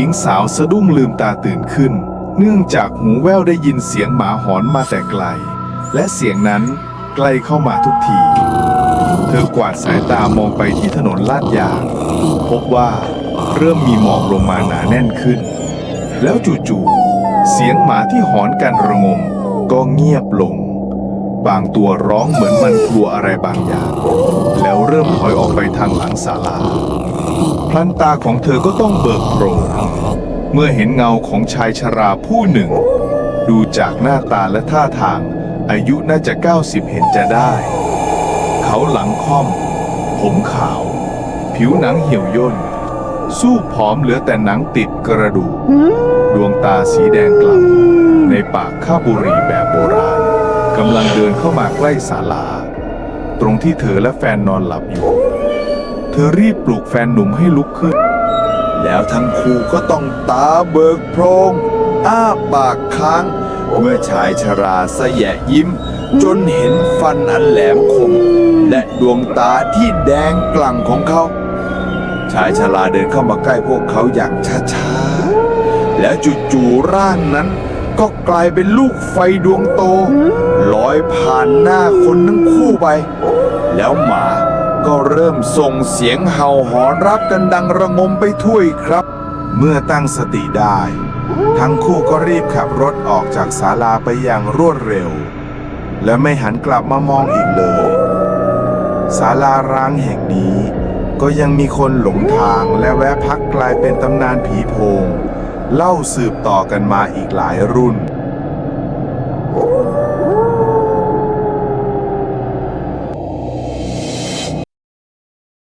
หญิงสาวสะดุ้งลืมตาตื่นขึ้น เนื่องจากหูแว่วได้ยินเสียงหมาหอนมาแต่ไกล และเสียงนั้นใกล้เข้ามาทุกที เธอกวาดสายตามองไปที่ถนนลาดยาง พบว่าเริ่มมีหมอกลงมาหนาแน่นขึ้น แล้วจู่ๆเสียงหมาที่หอนกันระงมก็เงียบลง บางตัวร้องเหมือนมันกลัวอะไรบางอย่าง แล้วเริ่มถอยออก ไปทางหลังศาลา พลันตาของเธอก็ต้องเบิกโพรงเมื่อเห็นเงาของชายชราผู้หนึ่ง ดูจากหน้าตาและท่าทาง อายุน่าจะ 90 เห็นจะได้ เขาหลังค่อม ผมขาว ผิวหนังเหี่ยวย่น สู้ผอมเหลือแต่หนังติดกระดูก ดวงตาสีแดงกล่ำในปากข้าบุรีแบบโบราณกำลังเดินเข้ามาใกล้ศาลา ตรงที่เธอและแฟนนอนหลับอยู่ ธอรีบปลุกแฟนหนุ่มให้ลุกขึ้น แล้วทั้งคู่ก็ต้องตาเบิกโพรงอ้าปากค้าง เมื่อชายชราสแยะยิ้ม จนเห็นฟันอันแหลมคม และดวงตาที่แดงกลั่งของเขา ชายชราเดินเข้ามาใกล้พวกเขาอย่างช้าๆ แล้วจู่ๆร่างนั้นก็กลายเป็นลูกไฟดวงโตลอยผ่านหน้าคนทั้งคู่ไป แล้วหมา ก็เริ่มส่งเสียงเห่าหอนรับกันดังระงมไปทั่วครับ เมื่อตั้งสติได้ ทั้งคู่ก็รีบขับรถออกจากศาลาไปอย่างรวดเร็ว และไม่หันกลับมามองอีกเลยศาลาร้างแห่งนี้ ก็ยังมีคนหลงทางและแวะพักกลายเป็นตำนานผีโพง เล่าสืบต่อกันมาอีกหลายรุ่น